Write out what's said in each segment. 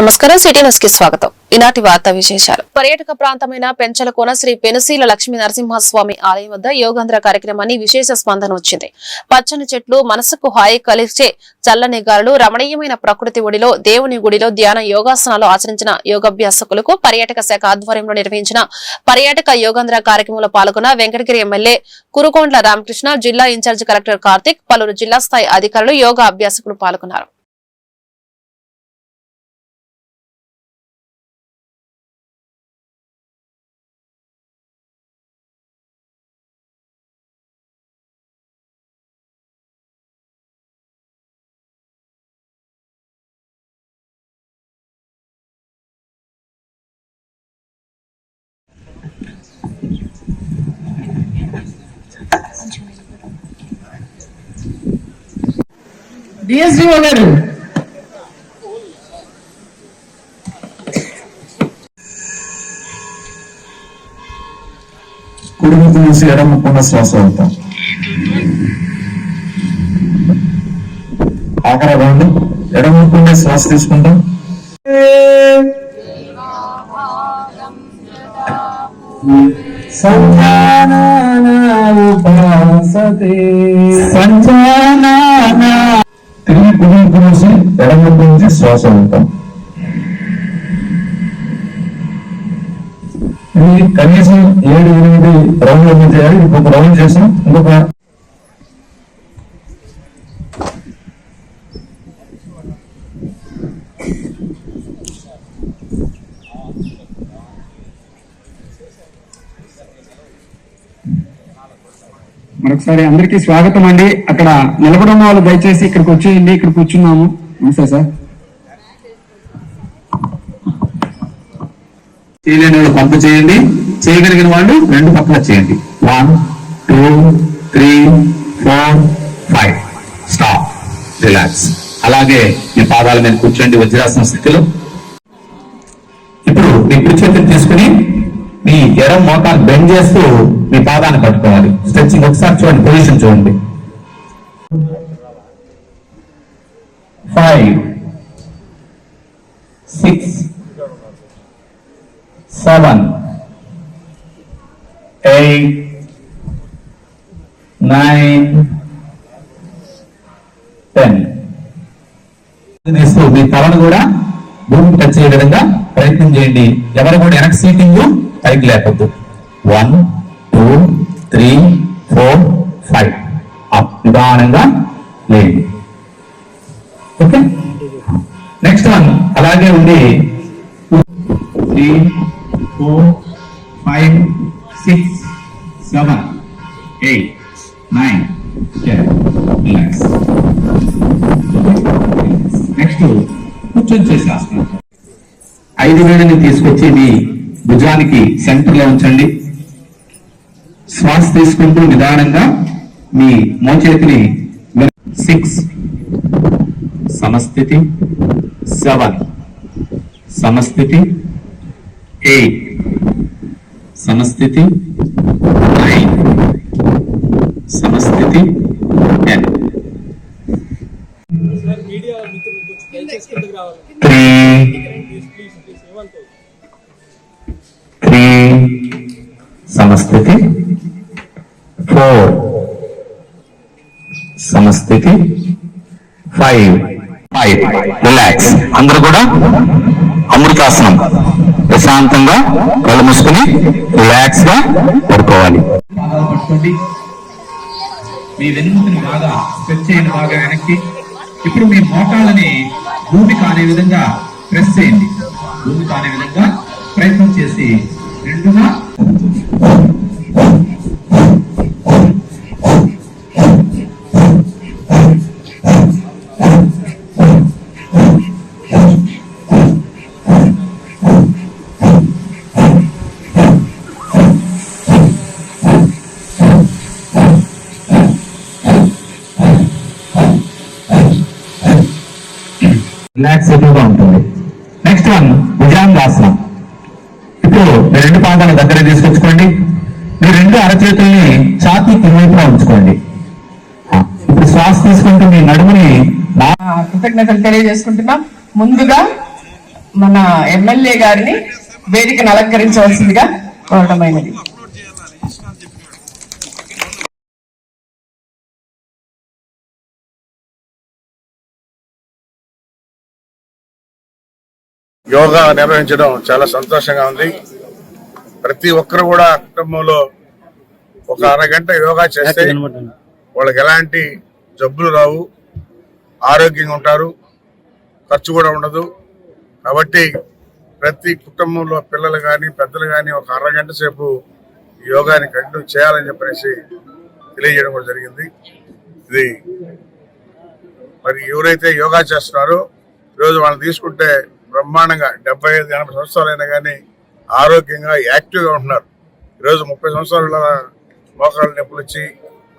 నమస్కారం సిటీ న్యూస్కి స్వాగతం. ఈనాటి వార్తా విశేషాలు. పర్యాటక ప్రాంతమైన పెంచలకోన శ్రీ పెనుసీల లక్ష్మీ నరసింహస్వామి ఆలయం వద్ద యోగాంధ్ర కార్యక్రమాన్ని విశేష స్పందన వచ్చింది. పచ్చని చెట్లు మనసుకు హాయి కలిసే చల్లని గాలులు రమణీయమైన ప్రకృతి ఒడిలో దేవుని గుడిలో ధ్యాన యోగాసనాలు ఆచరించిన యోగాభ్యాసకులకు పర్యాటక శాఖ ఆధ్వర్యంలో నిర్వహించిన పర్యాటక యోగాంధ్ర కార్యక్రమంలో పాల్గొన్న వెంకటగిరి ఎమ్మెల్యే కురుకొండ్ల రామకృష్ణ జిల్లా ఇన్ఛార్జ్ కలెక్టర్ కార్తిక్ పలువురు జిల్లా స్థాయి అధికారులు యోగా అభ్యాసకులు పాల్గొన్నారు. కుడిముక్కు మూసి ఎడముక్కున్న శ్వాస అవుతాం ఆఖరి రౌండ్. ఎడముక్కుండే శ్వాస తీసుకుంటాం. కుడిముక్కు మూసి ఎడముక్కు నుంచి శ్వాస ఉంటాం ఇది కనీసం ఏడు ఎనిమిది రౌండ్లు చేయాలి. ఇంకొక రౌండ్ చేసాం. ఇంకొక మరొకసారి అందరికీ స్వాగతం అండి. అక్కడ నిలబడడం వాళ్ళు దయచేసి ఇక్కడికి వచ్చేయండి. ఇక్కడ కూర్చున్నాము. నమస్తే సార్. చేయలేని వాళ్ళు పంపు చేయండి. చేయగలిగిన వాళ్ళు రెండు పక్కల చేయండి. One two three four five stop relax అలాగే మీ పాదాల మీద కూర్చోండి. వజ్రాసన స్థితిలో. ఇప్పుడు మీ కుడి చేతిని తీసుకుని మీ ఎడం మోకాలు బెండ్ చేస్తూ మీ పాదాన్ని పట్టుకోవాలి. స్ట్రెచ్చింగ్ ఒకసారి చూడండి పొజిషన్ చూడండి. Five six seven eight nine ten మీ తలను కూడా భూమి టచ్ అయ్యే విధంగా ప్రయత్నం చేయండి. ఎవరు కూడా వెనక్ సీటింగ్ పైకి లేకపోద్దు one two three four five up నిదానంగా లేండి ఓకే నెక్స్ట్ వన్ అలాగే ఉంది three four five six seven eight nine ten relax next కూర్చొని చేసేస్తాను. ఐదు వేడిని తీసుకొచ్చి మీ భుజానికి సెంటర్లో ఉంచండి. శ్వాస తీసుకుంటూ నిదానంగా మీ మోచేతిని సిక్స్ సమస్థితి సెవెన్ సమస్థితి ఎయిట్ సమస్థితి నైన్ సమస్థితి టెన్ త్రీ త్రీ సమస్థితి ఫోర్ సమస్థితి ఫైవ్ ఫైవ్ రిలాక్స్ అందరు కూడా అమృతాసనం ప్రశాంతంగా కళ్ళు మూసుకుని రిలాక్స్గా పడుకోవాలి మీ వెన్నుముకని బాగా స్ట్రెచ్ చేయండి బాగా వెనక్కి. ఇప్పుడు మీ మోకాళ్ళని భూమి కానే విధంగా ప్రెస్ చేయండి. భూమి కానే విధంగా ప్రయత్నం చేసి రెండుగా రిలాక్స్ ఎక్కువగా ఉంటుంది. నెక్స్ట్ వన్ భుజాంగాసనం ఇప్పుడు మీ రెండు పాదాల దగ్గర తీసుకొచ్చుకోండి. మీ రెండు అరచేతుల్ని ఛాతీ కిందగా ఉంచుకోండి. ఇప్పుడు శ్వాస తీసుకుంటూ మీ నడుముని కృతజ్ఞతలు తెలియజేసుకుంటున్నాం. ముందుగా మన ఎమ్మెల్యే గారిని వేదికను అలంకరించవలసిందిగా కోరడమైనది యోగా నిర్వహించడం చాలా సంతోషంగా ఉంది. ప్రతి ఒక్కరు కూడా కుటుంబంలో ఒక అరగంట యోగా చేస్తే వాళ్ళకి ఎలాంటి జబ్బులు రావు. ఆరోగ్యంగా ఉంటారు. ఖర్చు కూడా ఉండదు. కాబట్టి ప్రతి కుటుంబంలో పిల్లలు కానీ పెద్దలు కానీ ఒక అరగంట సేపు యోగాని కంటిన్యూ చేయాలని చెప్పనేసి తెలియజేయడం కూడా జరిగింది. ఇది మరి ఎవరైతే యోగా చేస్తున్నారో ఈరోజు వాళ్ళని తీసుకుంటే బ్రహ్మాండంగా డెబ్బై ఐదు ఎనభై సంవత్సరాలైనా కానీ ఆరోగ్యంగా యాక్టివ్గా ఉంటున్నారు. ఈరోజు ముప్పై సంవత్సరాల మోకాళ్ళ నొప్పులు వచ్చి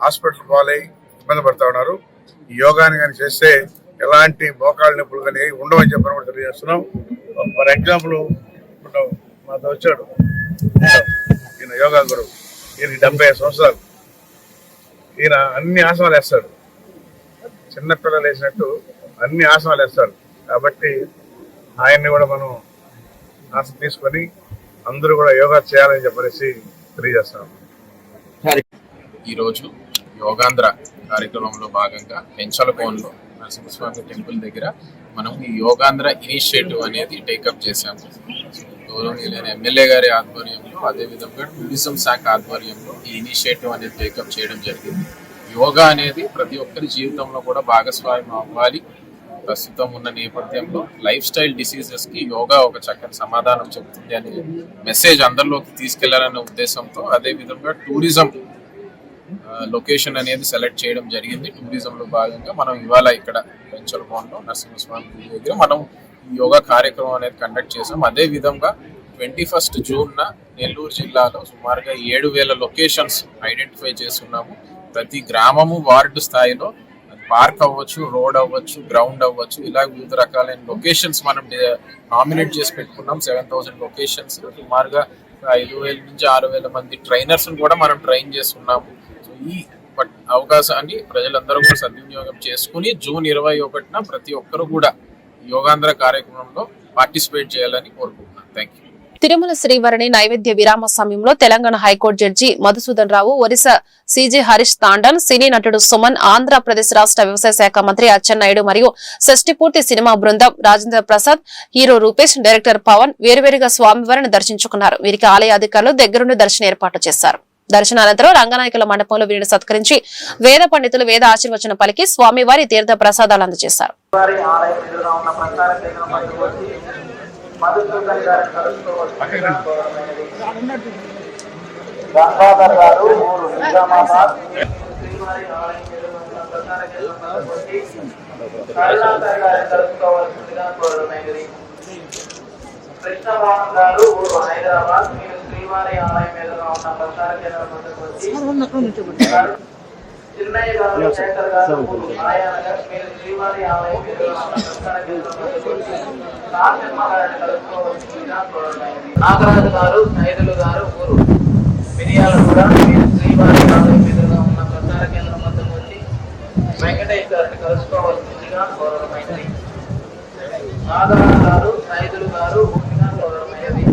హాస్పిటల్ పాలై ఇబ్బంది పడతా ఉన్నారు. ఈ యోగాని కానీ చేస్తే ఎలాంటి మోకాళ్ళ నొప్పులు కానీ ఉండవని చెప్పని కూడా తెలియజేస్తున్నాం. ఫర్ ఎగ్జాంపుల్ ఇప్పుడు మాతో వచ్చాడు. ఈయన యోగా గురువు. ఈయనకి డెబ్బై సంవత్సరాలు. ఈయన అన్ని ఆసనాలు వేస్తాడు. చిన్నపిల్లలు వేసినట్టు అన్ని ఆసనాలు వేస్తారు కాబట్టి ఆయన్ని కూడా మనం ఆశ తీసుకొని అందరూ కూడా యోగా చేయాలని చెప్పనేసి తెలియజేస్తాం ఈరోజు యోగాంధ్ర కార్యక్రమంలో భాగంగా పెంచలకోన్లో నరసింహస్వామి టెంపుల్ దగ్గర మనం ఈ యోగాంధ్ర ఇనిషియేటివ్ అనేది టేకప్ చేశాము. గౌరవనీయులైన ఎమ్మెల్యే గారి ఆధ్వర్యంలో అదేవిధంగా టూరిజం శాఖ ఆధ్వర్యంలో ఈ ఇనిషియేటివ్ అనేది టేకప్ చేయడం జరిగింది. యోగా అనేది ప్రతి ఒక్కరి జీవితంలో కూడా భాగస్వామ్యం అవ్వాలి. ప్రస్తుతం ఉన్న నేపథ్యంలో లైఫ్ స్టైల్ డిసీజెస్కి యోగా ఒక చక్కని సమాధానం చెబుతుంది అనే మెసేజ్ అందరిలోకి తీసుకెళ్ళాలనే ఉద్దేశంతో అదే విధంగా టూరిజం లొకేషన్ అనేది సెలెక్ట్ చేయడం జరిగింది. టూరిజం లో భాగంగా మనం ఇవాళ ఇక్కడ పెంచలకోనలో నరసింహస్వామి గుడి దగ్గర మనం యోగా కార్యక్రమం అనేది కండక్ట్ చేసాం అదే విధంగా ట్వంటీ ఫస్ట్ జూన్ నెల్లూరు జిల్లాలో సుమారుగా ఏడు వేల లొకేషన్స్ ఐడెంటిఫై చేస్తున్నాము. ప్రతి గ్రామము వార్డు స్థాయిలో పార్క్ అవ్వచ్చు రోడ్ అవ్వచ్చు గ్రౌండ్ అవ్వచ్చు ఇలా వివిధ రకాలైన లొకేషన్స్ మనం నామినేట్ చేసి పెట్టుకున్నాం. Seven thousand locations. సుమారుగా ఐదు వేల నుంచి ఆరు వేల మంది ట్రైనర్స్ కూడా మనం ట్రైన్ చేస్తున్నాము. సో ఈ అవకాశాన్ని ప్రజలందరూ కూడా సద్వినియోగం చేసుకుని జూన్ ఇరవై ఒకటిన ప్రతి ఒక్కరు కూడా యోగాంధ్ర కార్యక్రమంలో పార్టిసిపేట్ చేయాలని కోరుకుంటున్నాను. థ్యాంక్ యూ తిరుమల శ్రీవారిని నైవేద్య విరామ సమయంలో Telangana high court judge Madhusudan Rao Orissa CJ Harish Tandon cine నటుడు సుమన్ ఆంధ్రప్రదేశ్ రాష్ట్ర వ్యవసాయ శాఖ మంత్రి అచ్చెన్నాయుడు మరియు షష్టిపూర్తి సినిమా బృందం రాజేంద్ర ప్రసాద్ హీరో రూపేష్ డైరెక్టర్ పవన్ వేరువేరుగా స్వామివారిని దర్శించుకున్నారు. వీరికి ఆలయ అధికారులు దగ్గరుండి దర్శన ఏర్పాటు చేశారు. దర్శనానంతరం రంగనాయకుల మండపంలో వీరిని సత్కరించి వేద పండితులు వేద ఆశీర్వచనం పలికి స్వామివారి తీర్థ ప్రసాదాలు అందజేశారు. మధుసూదన్ గారిని కలుసుకోవాల్సిందిగా గంగాధర్ గారు ఊరు నిజామాబాద్ శ్రీవారి ఆలయం కరుణాకర్ కలుసుకోవాల్సిందిగా గారు ఊరు హైదరాబాద్ మీరు శ్రీవారి ఆలయం ఎదురుగా ఉన్న ప్రచార కేంద్రం వద్దకు వచ్చి చిన్నయ్య గారు శేఖర్ గారు మాయానగర్ మీరు శ్రీవారి ఆలయం. నాగరాజు గారు సైదులు గారు ఊరు మిరియాల కూడా మీరు శ్రీవారి ఆలయం ఎదురుగా ఉన్న ప్రసార కేంద్రం వద్దకు వచ్చి వెంకటేష్ గారిని కలుసుకోవాల్సిందిగా కోరడమైనది. నాగరాజు గారు సైదులు గారు ఊరిగా కోరడమైనది.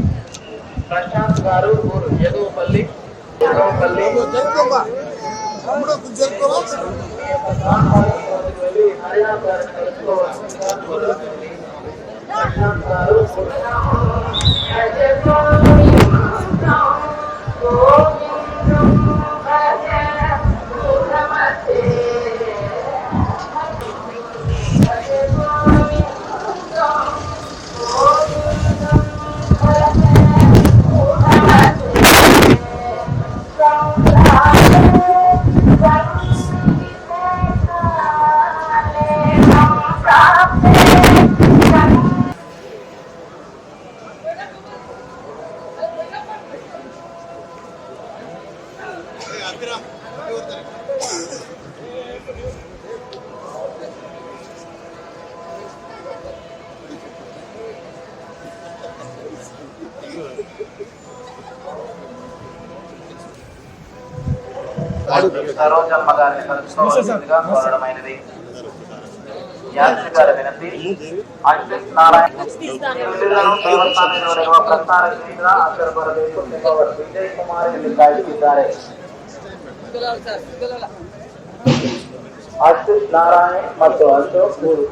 ప్రశాంత్ గారు ఊరు ఎగువపల్లి ఎర్రంపల్లి వెళ్ళి హరియాణా గారిని కలుసుకోవాల్సిందిగా కోరుతున్నాను. ప్రశాంత్ గారు సరోజమ్మ గారిని కలుసుకోవాల్సిందిగా కోరడమైనది యాత్రి గారి వినతి అశ్విత్ నారాయణ ದೇವಸ್ಥಾನದವರೆಗೂ ಪ್ರಸ್ಥಾನ ಕೇಂದ್ರ ಅಕ್ಷರ ಬರಬೇಕು ಎಂಬುವರು ವಿಜಯ್ ಕುಮಾರ್ ಎಂದು ಕಾಯುತ್ತಿದ್ದಾರೆ ಅಶ್ವಿತ್ ನಾರಾಯಣ್ ಮತ್ತು ಅಶೋಕ್ ಮೂರು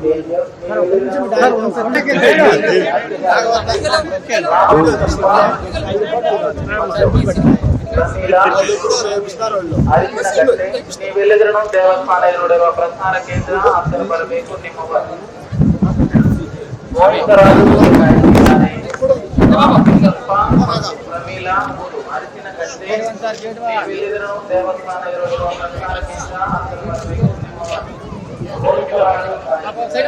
KGF. ಪ್ರಮೀಳಾ, ಅರಿಶಿನಗಟ್ಟೆ, ನೀವೆಲ್ಲಿದ್ರೂ ದೇವಸ್ಥಾನ ಇರುವ ಪ್ರಸ್ಥಾನ ಕೇಂದ್ರ ಅಕ್ಷರ ಬರಬೇಕು ನಿಮ್ಮವರು ಗೋವಿಂದರಾಜು ಕಾಯುತ್ತಿದ್ದಾರೆ. ಸ್ವಲ್ಪ ಪ್ರಮೀಳ ಮೂರು ಅರಿಶಿನ ಕಟ್ಟೆ ನೀವೆಲ್ಲಿದ್ರೂ ದೇವಸ್ಥಾನ ಇರುವ ಪ್ರಸ್ಥಾನ ಕೇಂದ್ರ ಅಕ್ಷರ ಬರಬೇಕು ನಿಮ್ಮವರು ಗೋವಿಂದರಾಜು ಕಾಯುತ್ತಿದ್ದಾರೆ.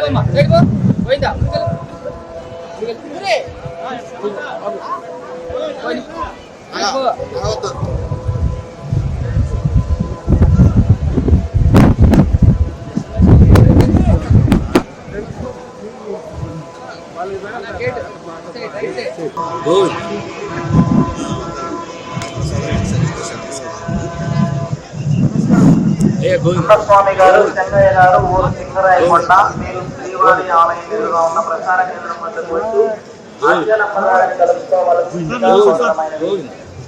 స్వామి గారు చెన్నయ్య గారు ఊరు సింగరాయకొండ మీరు శ్రీవారి ఆలయం ఎదురుగా ఉన్న ప్రసార కేంద్రం వద్దకు వచ్చి ఆజ్ఞానమ్మ గారిని కలుసుకోవాల్సిందిగా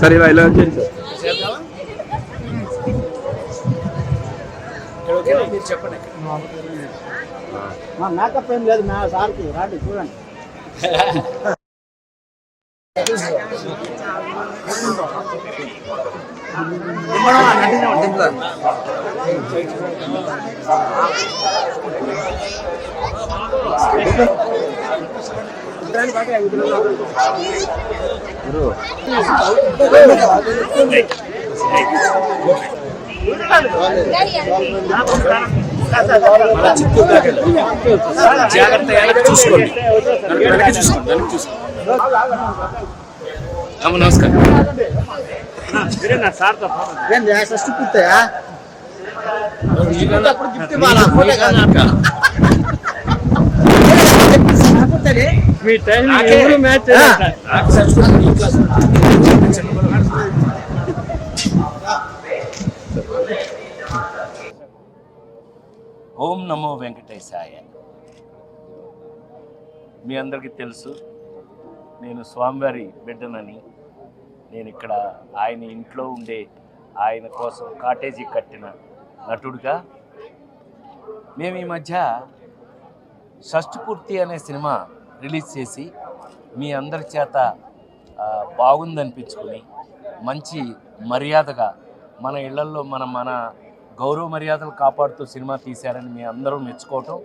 సరే ఇలా ఇలా వచ్చేయండి సార్ చెప్పండి. మా మేకప్ ఏం లేదు మా సార్కి రాండి చూడండి మళ్ళా జాగ్రత్త చూసుకోండి. వెనక్కి చూసుకోండి. వెనక్కి చూసుకోండి. నమస్కారం. ఏంది షష్టి పూర్తయా? అప్పుడు గిఫ్ట్ ఇవ్వాలా? ఫోటో కాదు అక్క. మీ టైం నాకే. మ్యాచ్ నాకు చచ్చిపోతుంది ఈ క్లాస్. ఓం నమో వెంకటేశాయ. మీ అందరికీ తెలుసు నేను స్వామివారి బిడ్డనని. నేను ఇక్కడ ఆయన ఇంట్లో ఉండే ఆయన కోసం కాటేజీ కట్టిన నటుడిగా మేము ఈ మధ్య షష్ఠపూర్తి అనే సినిమా రిలీజ్ చేసి మీ అందరి చేత బాగుందనిపించుకుని మంచి మర్యాదగా మన ఇళ్ళల్లో మన మన గౌరవ మర్యాదలు కాపాడుతూ సినిమా తీశారని మీ అందరూ మెచ్చుకోవటం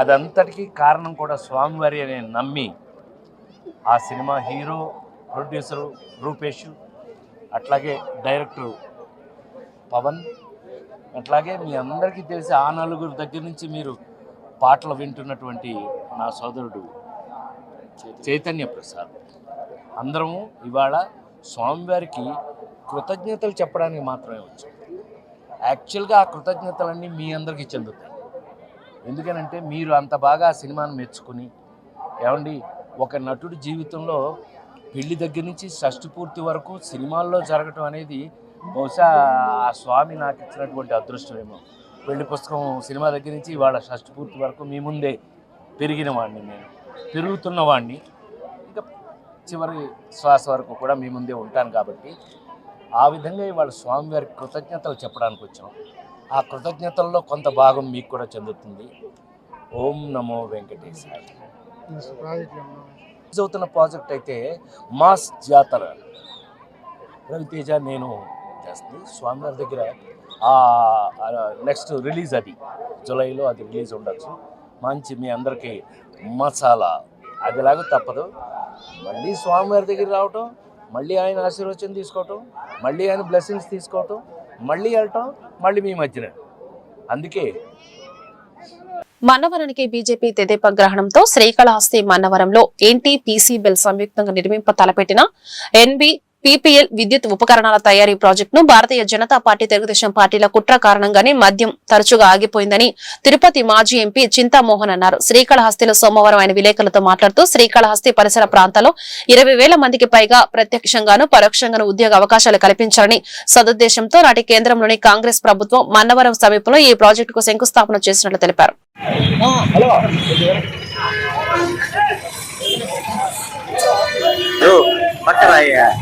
అదంతటికీ కారణం కూడా స్వామివారి అని నమ్మి ఆ సినిమా హీరో ప్రొడ్యూసరు రూపేష్ అట్లాగే డైరెక్టరు పవన్ అట్లాగే మీ అందరికీ తెలిసి ఆ నలుగురు దగ్గర నుంచి మీరు పాటలు వింటున్నటువంటి నా సోదరుడు చైతన్య ప్రసాద్. అందరము ఇవాళ స్వామివారికి కృతజ్ఞతలు చెప్పడానికి మాత్రమే వచ్చాం. యాక్చువల్గా ఆ కృతజ్ఞతలన్నీ మీ అందరికీ చెందుతాయి. ఎందుకనంటే మీరు అంత బాగా ఆ సినిమాను మెచ్చుకుని ఏమండి ఒక నటుడి జీవితంలో పెళ్ళి దగ్గర నుంచి షష్టి పూర్తి వరకు సినిమాల్లో జరగటం అనేది బహుశా ఆ స్వామి నాకు ఇచ్చినటువంటి అదృష్టమేమో పెళ్ళి పుస్తకం సినిమా దగ్గర నుంచి ఇవాళ షష్టి పూర్తి వరకు మీ ముందే పెరిగిన వాడిని నేను. పెరుగుతున్న వాడిని ఇంకా చివరి శ్వాస వరకు కూడా మీ ముందే ఉంటాను కాబట్టి ఆ విధంగా ఇవాళ స్వామివారికి కృతజ్ఞతలు చెప్పడానికి వచ్చాం. ఆ కృతజ్ఞతల్లో కొంత భాగం మీకు కూడా చెందుతుంది. ఓం నమో వెంకటేశాయ. రిలీజ్ అవుతున్న ప్రాజెక్ట్ అయితే మాస్ జాతర. రవితేజ నేను చేస్తుంది. స్వామివారి దగ్గర నెక్స్ట్ రిలీజ్ అది. జూలైలో అది రిలీజ్ ఉండొచ్చు. మంచి మీ అందరికీ మసాలా. అదిలాగా తప్పదు. మళ్ళీ స్వామివారి దగ్గర రావటం మళ్ళీ ఆయన ఆశీర్వచనం తీసుకోవటం మళ్ళీ ఆయన బ్లెస్సింగ్స్ తీసుకోవటం మళ్ళీ వెళ్ళటం మళ్ళీ మీ మధ్యన. అందుకే మన్నవరానికి బీజేపీ తెదేప గ్రహణంతో శ్రీకాళహస్తి మన్నవరంలో ఎన్టీపీసీ బిల్ సంయుక్తంగా నిర్మింప తలపెట్టిన ఎన్బి పీపీఎల్ విద్యుత్ ఉపకరణాల తయారీ ప్రాజెక్టును భారతీయ జనతా పార్టీ తెలుగుదేశం పార్టీల కుట్ర కారణంగానే మద్యం తరచుగా ఆగిపోయిందని తిరుపతి మాజీ ఎంపీ చింతామోహన్ అన్నారు. శ్రీకాళహస్తిలో సోమవారం ఆయన విలేకరులతో మాట్లాడుతూ శ్రీకాళహస్తి పరిసర ప్రాంతాల్లో ఇరవై వేల మందికి పైగా ప్రత్యక్షంగాను పరోక్షంగాను ఉద్యోగ అవకాశాలు కల్పించాలని సదుద్దేశంతో నాటి కేంద్రంలోని కాంగ్రెస్ ప్రభుత్వం మన్నవరం సమీపంలో ఈ ప్రాజెక్టుకు శంకుస్థాపన చేసినట్లు తెలిపారు. Yo, pakai raya.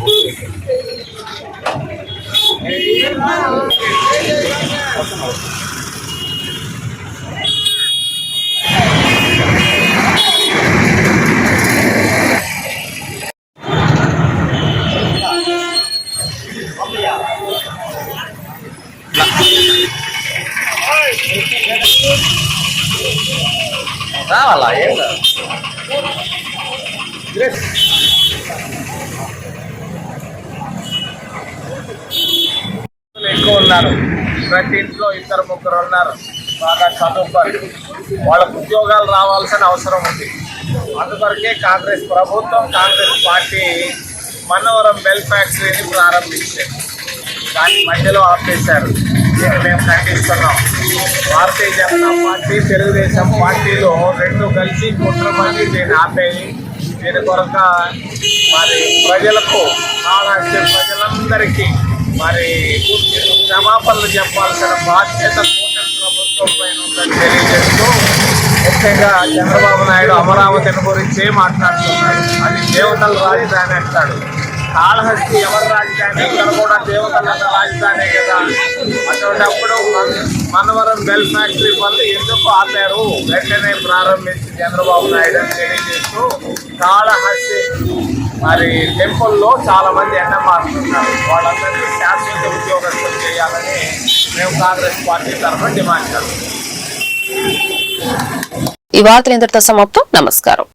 ప్రతి ఇంట్లో ఇద్దరు ముగ్గురు ఉన్నారు. బాగా చదువుకొని వాళ్ళకు ఉద్యోగాలు రావాల్సిన అవసరం ఉంది. అందుకొరకే కాంగ్రెస్ ప్రభుత్వం కాంగ్రెస్ పార్టీ మన్నవరం బెల్ ఫ్యాక్టరీని ప్రారంభించింది. దాని మధ్యలో ఆపేశారు. దీన్ని మేము ఖండిస్తున్నాం. భారతీయ జనతా పార్టీ తెలుగుదేశం పార్టీలో రెండు కలిసి కుట్రమంది దీన్ని ఆపేయి. దీని కొరక మరి ప్రజలకు మహారాష్ట్ర ప్రజలందరికీ మరి క్షమాపణలు చెప్పాల్సిన బాధ్యత కూటమి ప్రభుత్వం పైన ఉందని తెలియజేస్తూ ముఖ్యంగా చంద్రబాబు నాయుడు అమరావతిని గురించి మాట్లాడుతున్నాడు? అది దేవతల రాజధాని అంటాడు. కాళహస్తి ఎవరి రాజధాని? ఇక్కడ కూడా దేవతల రాజధాని కదా. అటువంటిప్పుడు మనవరం బెల్ ఫ్యాక్టరీ పనులు ఎందుకు ఆపారు? వెంటనే ప్రారంభించి చంద్రబాబు నాయుడు అని తెలియజేస్తూ కాళహస్తి మరి టెంపుల్లో చాలా మంది ఎండ మారుతున్నారు వాళ్ళందరినీ శాశ్వత ఉద్యోగస్తులు చేయాలని మేము కాంగ్రెస్ పార్టీ తరఫున డిమాండ్ చేస్తాం ఈ వార్తలు ఇంతటితో సమాప్తం. నమస్కారం.